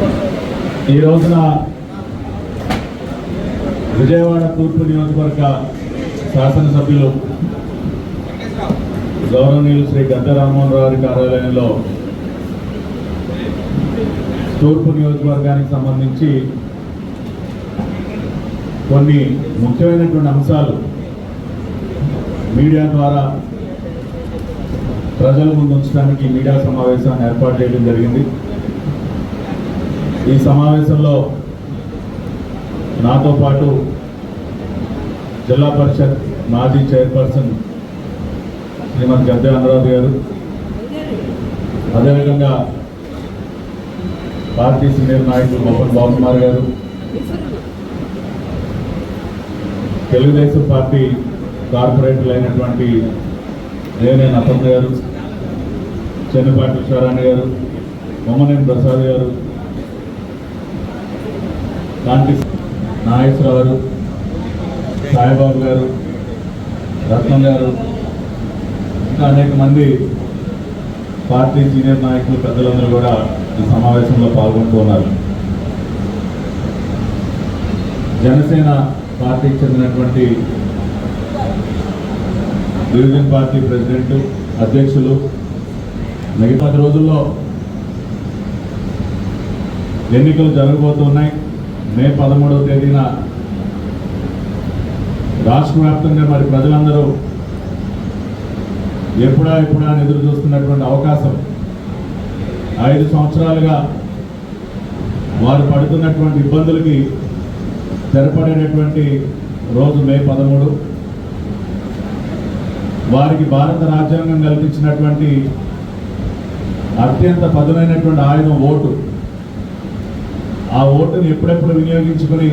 ఈ రోజున విజయవాడ తూర్పు నియోజకవర్గ శాసనసభ్యులు గౌరవనీయులు శ్రీ గద్దె రామ్మోహన్ రావు కార్యాలయంలో తూర్పు నియోజకవర్గానికి సంబంధించి కొన్ని ముఖ్యమైనటువంటి అంశాలు మీడియా ద్వారా ప్రజల ముందు ఉంచడానికి మీడియా సమావేశాన్ని ఏర్పాటు చేయడం జరిగింది. ఈ సమావేశంలో నాతో పాటు జిల్లా పరిషత్ మాజీ చైర్పర్సన్ శ్రీమతి గద్దె అనురాధ్ గారు. అదేవిధంగా పార్టీ సీనియర్ నాయకులు బొప్పన్ బాబుకుమార్ గారు. తెలుగుదేశం పార్టీ కార్పొరేటర్లు అయినటువంటి దేవినేని అప్పన్న గారు చెన్నపాటి విశ్వరాణి గారు బొమ్మనేని ప్రసాద్ గారు కాంతి నాగేశ్వరరావు గారు సాయిబాబు గారు రత్నం గారు ఇంకా అనేక మంది పార్టీ సీనియర్ నాయకులు పెద్దలందరూ కూడా ఈ సమావేశంలో పాల్గొంటున్నారు జనసేన పార్టీకి చెందినటువంటి డివిజన్ పార్టీ ప్రెసిడెంట్ అధ్యక్షులు మిగతా రోజుల్లో ఎన్నికలు జరగబోతున్నాయి మే పదమూడవ తేదీన రాష్ట్ర వ్యాప్తంగా మరి ప్రజలందరూ ఎప్పుడా ఎప్పుడా అని ఎదురు చూస్తున్నటువంటి అవకాశం ఐదు సంవత్సరాలుగా వారు పడుతున్నటువంటి ఇబ్బందులకి తెరపడేటటువంటి రోజు మే పదమూడు. వారికి భారత రాజ్యాంగం కల్పించినటువంటి అత్యంత పదునైనటువంటి ఆయుధం ఓటు. ఆ ఓటుని ఎప్పుడెప్పుడు వినియోగించుకొని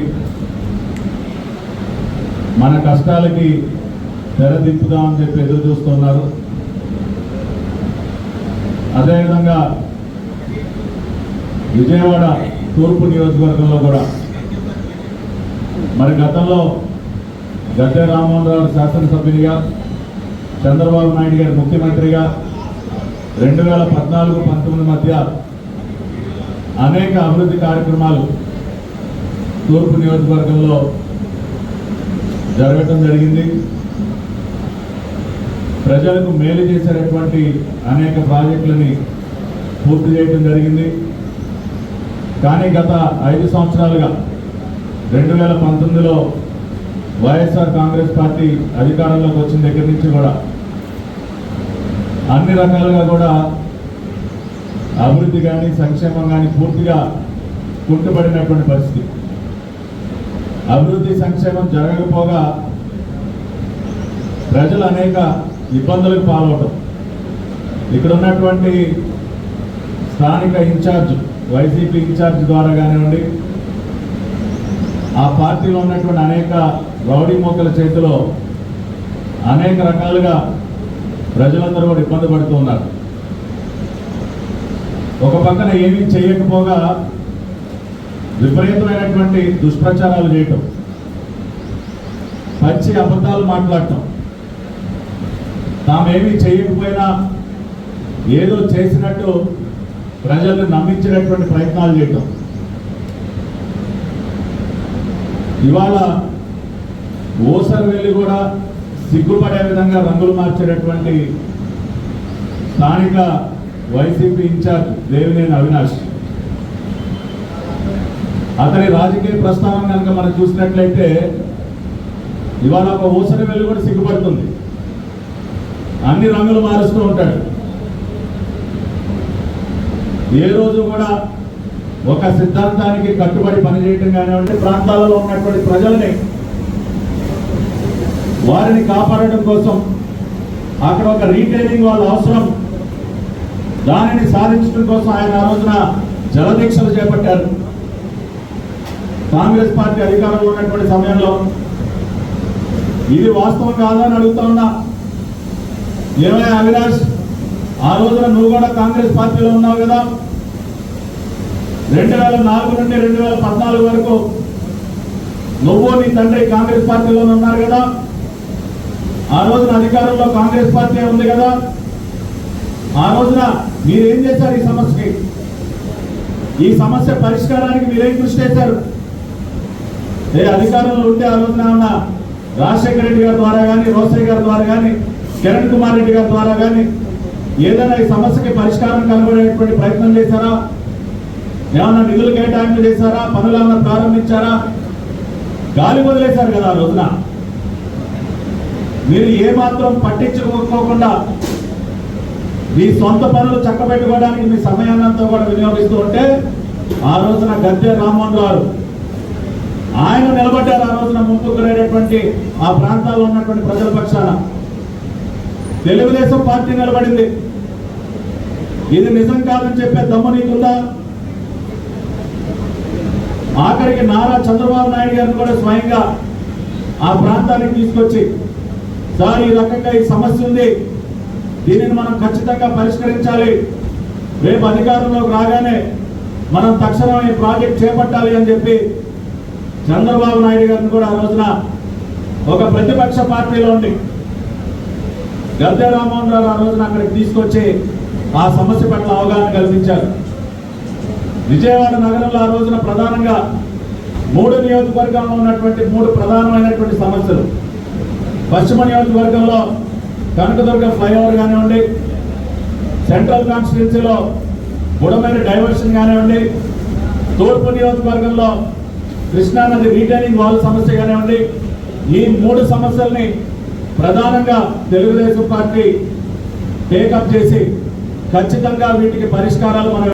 మన కష్టాలకి తెరదింపుదామని చెప్పి ఎదురు చూస్తున్నారు. అదేవిధంగా విజయవాడ తూర్పు నియోజకవర్గంలో కూడా మరి గతంలో గద్దె రామ్మోహన్ రావు శాసనసభ్యునిగా చంద్రబాబు నాయుడు గారి ముఖ్యమంత్రిగా రెండు వేల పద్నాలుగు పంతొమ్మిది మధ్య అనేక అభివృద్ధి కార్యక్రమాలు తూర్పు నియోజకవర్గంలో జరగటం జరిగింది. ప్రజలకు మేలు చేసేటటువంటి అనేక ప్రాజెక్టులని పూర్తి చేయడం జరిగింది. కానీ గత ఐదు సంవత్సరాలుగా రెండు వేల పంతొమ్మిదిలో వైఎస్ఆర్ కాంగ్రెస్ పార్టీ అధికారంలోకి వచ్చిన దగ్గర నుంచి కూడా అన్ని రకాలుగా కూడా అభివృద్ధి కానీ సంక్షేమం కానీ పూర్తిగా కుంటుపడినటువంటి పరిస్థితి. అభివృద్ధి సంక్షేమం జరగకపోగా ప్రజలు అనేక ఇబ్బందులకు పాల్గొనడం ఇక్కడ ఉన్నటువంటి స్థానిక ఇన్ఛార్జ్ వైసీపీ ఇన్ఛార్జ్ ద్వారా కానివ్వండి ఆ పార్టీలో ఉన్నటువంటి అనేక రౌడీ మొక్కల చేతిలో అనేక రకాలుగా ప్రజలందరూ కూడా ఇబ్బంది పడుతూ ఉన్నారు. ఒక పక్కన ఏమీ చేయకపోగా విపరీతమైనటువంటి దుష్ప్రచారాలు చేయటం పచ్చి అబద్ధాలు మాట్లాడటం తామేమీ చేయకపోయినా ఏదో చేసినట్టు ప్రజల్ని నమ్మించినటువంటి ప్రయత్నాలు చేయటం. ఇవాళ ఓసరు వెళ్ళి కూడా సిగ్గుపడే విధంగా రంగులు మార్చేటటువంటి స్థానిక వైసీపీ ఇన్ఛార్జ్ దేవినేని అవినాష్. అతని రాజకీయ ప్రస్థానం కనుక మనం చూసినట్లయితే ఇవాళ ఒక ఊసరి వెళ్ళి కూడా సిగ్గుపడుతుంది. అన్ని రంగులు మారుస్తూ ఉంటాడు. ఏ రోజు కూడా ఒక సిద్ధాంతానికి కట్టుబడి పనిచేయటం కానివ్వండి ప్రాంతాలలో ఉన్నటువంటి ప్రజల్ని వారిని కాపాడటం కోసం అక్కడ ఒక రీటైలింగ్ వాళ్ళ అవసరం. దానిని సాధించడం కోసం ఆయన ఆ రోజున జలదీక్షలు చేపట్టారు. కాంగ్రెస్ పార్టీ అధికారంలో ఉన్నటువంటి సమయంలో ఇది వాస్తవం కాదని అడుగుతా ఉన్నా. ఏమయ్య అవినాష్ ఆ రోజున నువ్వు కూడా కాంగ్రెస్ పార్టీలో ఉన్నావు కదా? రెండు వేల నాలుగు నుండి రెండు వేల పద్నాలుగు వరకు నువ్వు నీ తండ్రి కాంగ్రెస్ పార్టీలో ఉన్నారు కదా? ఆ రోజున అధికారంలో కాంగ్రెస్ పార్టీ ఉంది కదా? ఆ రోజున మీరేం చేశారు ఈ సమస్యకి? ఈ సమస్య పరిష్కారానికి మీరేం కృషి చేశారు? ఏ అధికారంలో ఉంటే ఆ రోజున ఉన్న రాజశేఖర రెడ్డి గారి ద్వారా కానీ రోసయ్య గారి ద్వారా కానీ కిరణ్ కుమార్ రెడ్డి గారి ద్వారా కానీ ఏదైనా ఈ సమస్యకి పరిష్కారం కనబడేటువంటి ప్రయత్నం చేశారా? ఏమన్నా నిధులు కేటాయింపు చేశారా? పనులు ఏమన్నా ప్రారంభించారా? గాలి వదిలేశారు కదా ఆ రోజున. మీరు ఏమాత్రం పట్టించుకోకుండా మీ సొంత పనులు చక్కబెట్టుకోవడానికి మీ సమయాన్నంతా కూడా వినియోగిస్తూ ఉంటే ఆ రోజున గద్దె రామ్మోహన్ గారు ఆయన నిలబడ్డారు ఆ రోజున ముందుకునేటటువంటి ఆ ప్రాంతాల్లో ఉన్నటువంటి ప్రజల పక్షాన. తెలుగుదేశం పార్టీ నిలబడింది. ఇది నిజం కాదని చెప్పే దమ్ము నీకుందా? ఆఖరికి నారా చంద్రబాబు నాయుడు గారిని కూడా స్వయంగా ఆ ప్రాంతానికి తీసుకొచ్చి సార్ ఈ రకంగా ఈ సమస్య ఉంది. దీనిని మనం ఖచ్చితంగా పరిష్కరించాలి. రేపు అధికారంలోకి రాగానే మనం తక్షణం ఈ ప్రాజెక్ట్ చేపట్టాలి అని చెప్పి చంద్రబాబు నాయుడు గారిని కూడా ఆ రోజున ఒక ప్రతిపక్ష పార్టీలో ఉండి గద్దె రామ్మోహన్ రావు ఆ రోజున అక్కడికి తీసుకొచ్చి ఆ సమస్య పట్ల అవగాహన కల్పించారు. విజయవాడ నగరంలో ఆ రోజున ప్రధానంగా మూడు నియోజకవర్గాల్లో ఉన్నటువంటి మూడు ప్రధానమైనటువంటి సమస్యలు. పశ్చిమ నియోజకవర్గంలో కనకదుర్గ ఫ్లైఓవర్ కానివ్వండి సెంట్రల్ కాన్స్టిట్యున్సీలో బుడమేరు డైవర్షన్ కానివ్వండి తూర్పు నియోజకవర్గంలో కృష్ణానది రీటైనింగ్ వాల్ సమస్య కానివ్వండి ఈ మూడు సమస్యల్ని ప్రధానంగా తెలుగుదేశం పార్టీ టేకప్ చేసి ఖచ్చితంగా వీటికి పరిష్కారాలు మనం